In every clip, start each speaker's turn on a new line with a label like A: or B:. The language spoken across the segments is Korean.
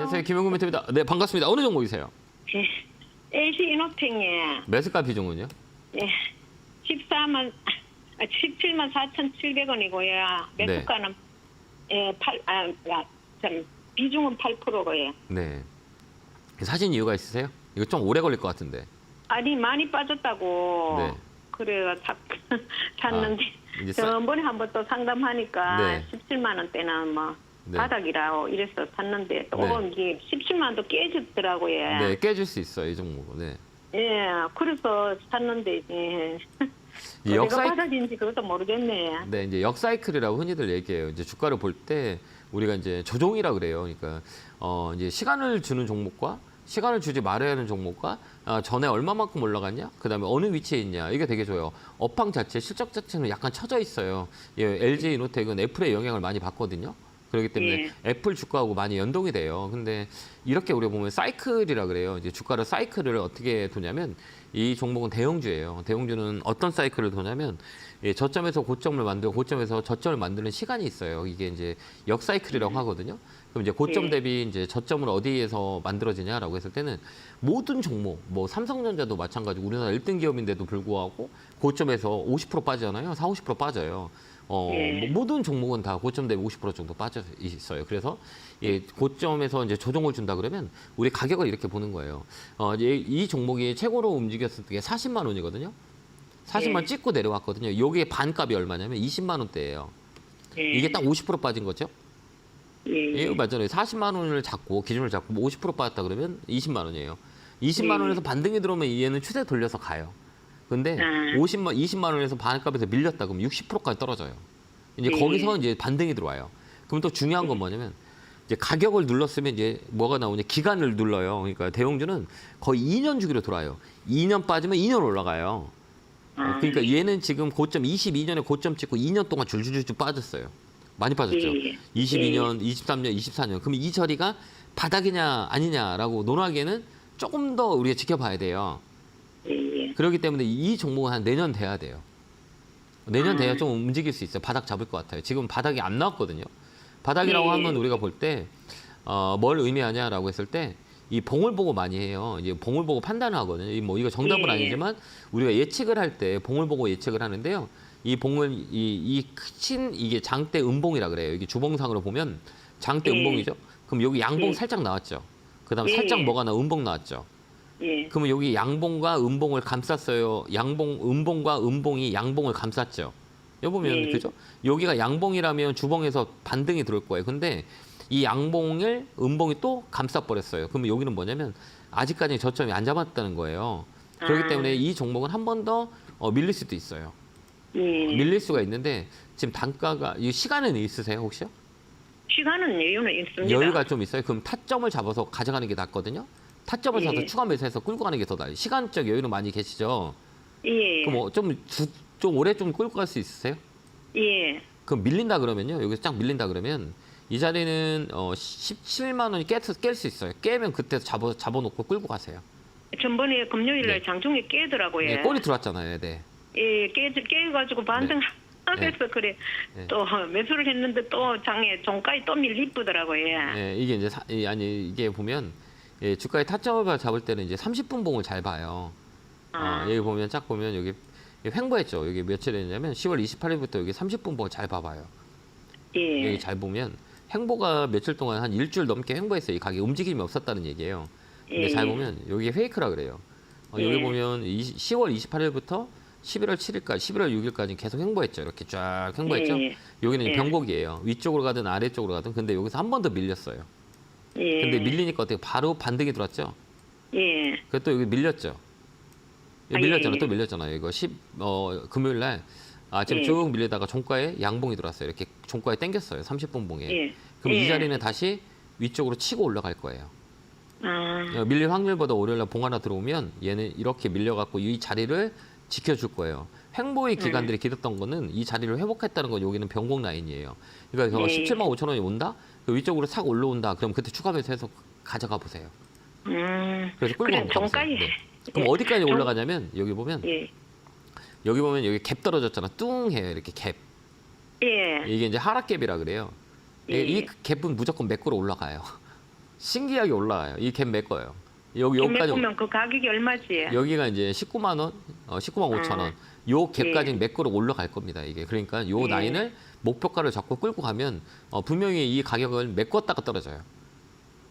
A: 안녕하세요. 김영구 멘트입니다. 네, 반갑습니다. 어느 종목이세요?
B: 예. LG 이노텍에
A: 매수가 비중은요?
B: 예. 14만 아, 17만 4,700원이고요. 매수가는 예, 8 아, 아, 참 비중은 8%고요.
A: 네. 사신 이유가 있으세요? 이거 좀 오래 걸릴 것 같은데.
B: 아니 많이 빠졌다고.
A: 네.
B: 그래가 샀, 샀는데
A: 아, 이제
B: 저번에 한 번 또 상담하니까
A: 네.
B: 17만 원대는 뭐
A: 네.
B: 바닥이라고 이래서 샀는데 또
A: 네.
B: 이게 17만 원도 깨졌더라고요.
A: 네, 깨질 수 있어요, 이 종목은. 네.
B: 예, 그래서 샀는데 예.
A: 이
B: 내가
A: 역사이
B: 바닥인지 그것도 모르겠네.
A: 네, 이제 역사이클이라고 흔히들 얘기해요. 이제 주가를 볼 때 우리가 이제 조종이라 그래요. 그러니까 어 이제 시간을 주는 종목과 시간을 주지 말아야 하는 종목과 아, 전에 얼마만큼 올라갔냐, 그 다음에 어느 위치에 있냐 이게 되게 좋아요. 업황 자체, 실적 자체는 약간 처져 있어요. 예, LG 이노텍은 애플의 영향을 많이 받거든요. 그렇기 때문에
B: 예.
A: 애플 주가하고 많이 연동이 돼요. 근데 이렇게 우리가 보면 사이클이라 그래요. 이제 주가를 사이클을 어떻게 도냐면 이 종목은 대형주예요. 대형주는 어떤 사이클을 도냐면 예, 저점에서 고점을 만들고 고점에서 저점을 만드는 시간이 있어요. 이게 이제 역사이클이라고 하거든요. 그럼 이제 고점
B: 예.
A: 대비 이제 저점을 어디에서 만들어지냐라고 했을 때는 모든 종목, 뭐 삼성전자도 마찬가지고 우리나라 1등 기업인데도 불구하고 고점에서 50% 빠지잖아요. 4, 50% 빠져요. 어,
B: 예.
A: 뭐 모든 종목은 다 고점 대비 50% 정도 빠져 있어요. 그래서 예, 고점에서 이제 조정을 준다 그러면 우리 가격을 이렇게 보는 거예요. 어, 이제 이 종목이 최고로 움직였을 때 40만 원이거든요. 40만
B: 예.
A: 찍고 내려왔거든요. 여기에 반값이 얼마냐면 20만 원대예요.
B: 예.
A: 이게 딱 50% 빠진 거죠.
B: 예.
A: 예, 맞잖아요. 40만 원을 잡고 기준을 잡고 뭐50% 빠졌다 그러면 20만 원이에요. 20만
B: 네.
A: 원에서 반등이 들어오면 얘는 추세 돌려서 가요. 근데
B: 아.
A: 50만 20만 원에서 반값에서 밀렸다 그러면 60%까지 떨어져요. 이제
B: 네.
A: 거기서 이제 반등이 들어와요. 그럼 또 중요한 건 뭐냐면 이제 가격을 눌렀으면 이제 뭐가 나오냐 기간을 눌러요. 그러니까 대형주는 거의 2년 주기로 돌아요. 2년 빠지면 2년 올라가요. 어,
B: 아.
A: 그러니까 얘는 지금 고점 22년에 고점 찍고 2년 동안 줄줄줄 빠졌어요. 많이 빠졌죠.
B: 예.
A: 22년, 23년, 24년. 그럼 이 자리가 바닥이냐 아니냐라고 논하기에는 조금 더 우리가 지켜봐야 돼요.
B: 예. 예.
A: 그렇기 때문에 이 종목은 한 내년 돼야 돼요. 내년
B: 아.
A: 돼야 좀 움직일 수 있어요. 바닥 잡을 것 같아요. 지금 바닥이 안 나왔거든요. 바닥이라고
B: 네.
A: 하면 우리가 볼 때, 어, 뭘 의미하냐라고 했을 때, 이 봉을 보고 많이 해요. 이제 봉을 보고 판단을 하거든요. 이뭐 이거 정답은
B: 네.
A: 아니지만 우리가 예측을 할 때 봉을 보고 예측을 하는데요. 이 봉을 이, 이 크신 이게 장대 음봉이라 그래요. 이게 주봉상으로 보면 장대
B: 네.
A: 음봉이죠. 그럼 여기 양봉
B: 네.
A: 살짝 나왔죠. 그다음 에
B: 네.
A: 살짝 뭐가 나 음봉 나왔죠.
B: 예.
A: 그러면 여기 양봉과 음봉을 감쌌어요. 양봉, 음봉과 음봉이 양봉을 감쌌죠. 여기 보면
B: 네.
A: 그죠? 여기가 양봉이라면 주봉에서 반등이 들어올 거예요. 근데 이 양봉을 음봉이 또 감싸 버렸어요. 그러면 여기는 뭐냐면 아직까지 저점이 안 잡았다는 거예요. 그렇기
B: 아.
A: 때문에 이 종목은 한 번더 어, 밀릴 수도 있어요.
B: 예.
A: 밀릴 수가 있는데 지금 단가가 이 시간은 있으세요 혹시요?
B: 시간은 여유는 있습니다.
A: 여유가 좀 있어요. 그럼 타점을 잡아서 가져가는 게 낫거든요. 타점을
B: 예.
A: 사서 추가 매수해서 끌고 가는 게 더 나아요. 시간적 여유는 많이 계시죠.
B: 예.
A: 그럼 뭐 좀, 좀 오래 좀 끌고 갈 수 있으세요?
B: 예.
A: 그럼 밀린다 그러면요. 여기서 쫙 밀린다 그러면 이 자리는 어 17만 원이 깰 수 있어요. 깨면 그때 잡아 잡아놓고 끌고 가세요.
B: 전번에 금요일 날
A: 네.
B: 장중에 깨더라고요.
A: 네, 꼬리 들어왔잖아요. 네.
B: 예, 깨 깨가지고 반등 하면서 그래
A: 네.
B: 또 매수를 했는데 또 장에 종가에 또 밀리쁘더라고요.
A: 네, 이게 이제 사, 이, 아니 이게 보면 예, 주가의 타점을 잡을 때는 이제 30분 봉을 잘 봐요.
B: 아.
A: 어, 여기 보면 쫙 보면 여기 횡보했죠. 여기 며칠 했냐면 10월 28일부터 여기 30분 봉을 잘 봐봐요.
B: 예.
A: 여기 잘 보면 횡보가 며칠 동안 한 일주일 넘게 횡보했어요. 이 가게 움직임이 없었다는 얘기예요. 근데
B: 예.
A: 잘 보면 여기 페이크라 그래요. 어, 여기
B: 예.
A: 보면 20, 10월 28일부터 11월 7일까지, 11월 6일까지 계속 횡보했죠. 이렇게 쫙 횡보했죠.
B: 예.
A: 여기는
B: 예.
A: 병곡이에요. 위쪽으로 가든 아래쪽으로 가든. 근데 여기서 한 번 더 밀렸어요.
B: 예.
A: 근데 밀리니까 어떻게 바로 반등이 들어왔죠.
B: 예.
A: 그또 여기 밀렸죠.
B: 아,
A: 밀렸잖아.
B: 예, 예.
A: 또 밀렸잖아요. 이거 10, 어, 금요일 날 아침
B: 예.
A: 쭉 밀리다가 종가에 양봉이 들어왔어요. 이렇게 종가에 땡겼어요. 30분 봉에.
B: 예.
A: 그럼 이
B: 예.
A: 자리는 다시 위쪽으로 치고 올라갈 거예요.
B: 아.
A: 어, 밀릴 확률보다 월요일 날 봉 하나 들어오면 얘는 이렇게 밀려갖고 이 자리를 지켜줄 거예요. 횡보의
B: 네.
A: 기간들이 길었던 거는 이 자리를 회복했다는 건 여기는 변곡 라인이에요. 그러니까
B: 네.
A: 17만 5천 원이 온다? 그 위쪽으로 싹 올라온다? 그럼 그때 추가 매수해서 가져가 보세요.
B: 음.
A: 그래서 끌고
B: 그래
A: 가보세요.
B: 종가에.
A: 네. 그럼
B: 예.
A: 어디까지
B: 종-
A: 올라가냐면 여기 보면
B: 예.
A: 여기 보면 여기 갭 떨어졌잖아. 뚱해요. 이렇게 갭.
B: 예.
A: 이게 이제 하락갭이라 그래요.
B: 예.
A: 이 갭은 무조건 매꾸로 올라가요. 신기하게 올라가요. 이갭몇 거예요. 여기 여기까지
B: 보면 그 가격이 얼마지?
A: 여기가 이제 19만 원, 어, 19만 5천 원. 요 갭까지
B: 예.
A: 매꾸로 올라갈 겁니다. 이게 그러니까 요
B: 예.
A: 라인을 목표가를 잡고 끌고 가면 어, 분명히 이 가격을 메꿨다가 떨어져요.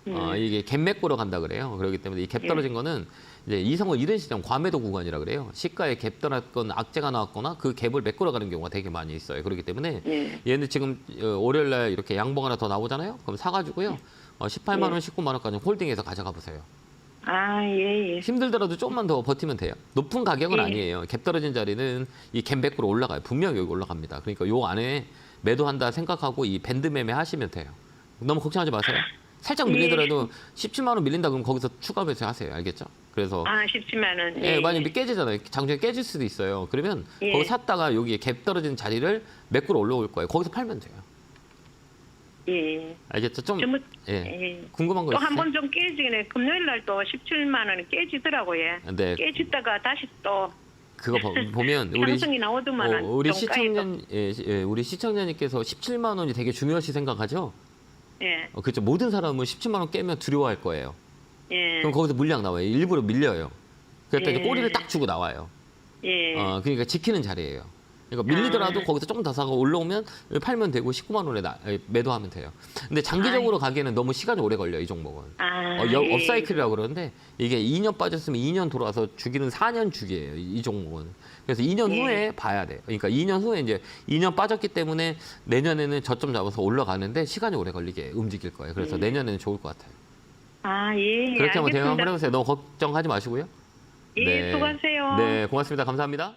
A: 어,
B: 음.
A: 이게 갭 매꾸로 간다 그래요. 그렇기 때문에 이갭
B: 예.
A: 떨어진 거는 이제 이성을 잃은 시점 과매도 구간이라 그래요. 시가에 갭 떨어졌건 악재가 나왔거나 그 갭을 메꾸러 가는 경우가 되게 많이 있어요. 그렇기 때문에
B: 예.
A: 얘는 지금 어, 월요일 날 이렇게 양봉 하나 더 나오잖아요. 그럼 사가지고요. 어, 18만 원, 19만 원까지 홀딩해서 가져가 보세요.
B: 아, 예, 예.
A: 힘들더라도 조금만 더 버티면 돼요. 높은 가격은
B: 예.
A: 아니에요. 갭 떨어진 자리는 이 갭백으로 올라가요. 분명히 여기 올라갑니다. 그러니까 요 안에 매도한다 생각하고 이 밴드 매매 하시면 돼요. 너무 걱정하지 마세요. 살짝
B: 예.
A: 밀리더라도 17만 원 밀린다 그러면 거기서 추가 배수 하세요. 알겠죠? 그래서
B: 아, 17만 원.
A: 예, 만약에 깨지잖아요. 장중에 깨질 수도 있어요. 그러면
B: 예.
A: 거기 샀다가 여기에 갭 떨어진 자리를 매꾸로 올라올 거예요. 거기서 팔면 돼요.
B: 예.
A: 알겠죠? 좀
B: 전부
A: 예.
B: 예.
A: 궁금한
B: 거또
A: 있으세요?
B: 한번좀 깨지네. 금요일 날 또 17만 원이 깨지더라고요.
A: 네.
B: 깨지다가 다시 또
A: 그거 보- 보면 우리
B: 상승이 나오더만
A: 어, 우리 시청자 예, 시- 예, 우리 시청자님께서 17만 원이 되게 중요시 생각하죠?
B: 예.
A: 어, 그렇죠. 모든 사람은 17만 원 깨면 두려워할 거예요.
B: 예.
A: 그럼 거기서 물량 나와요. 일부러 밀려요. 그러니까 이제
B: 예.
A: 꼬리를 딱 주고 나와요.
B: 예.
A: 어, 그러니까 지키는 자리예요. 그러니까 밀리더라도
B: 아.
A: 거기서 조금 더 사고 올라오면 팔면 되고 19만 원에 나- 에, 매도하면 돼요. 근데 장기적으로 가기에는 너무 시간이 오래 걸려요. 이 종목은.
B: 아.
A: 어, 여-
B: 예.
A: 업사이클이라고 그러는데 이게 2년 빠졌으면 2년 돌아서 주기는 4년 주기예요. 이, 이 종목은. 그래서 2년
B: 예.
A: 후에 봐야 돼요. 그러니까 2년 후에 이제 2년 빠졌기 때문에 내년에는 저점 잡아서 올라가는데 시간이 오래 걸리게 움직일 거예요. 그래서
B: 예.
A: 내년에는 좋을 것 같아요.
B: 아, 예.
A: 그렇게 한번 대응 한번. 해보세요. 너무 걱정하지 마시고요.
B: 예, 수고하세요.
A: 네, 고맙습니다. 감사합니다.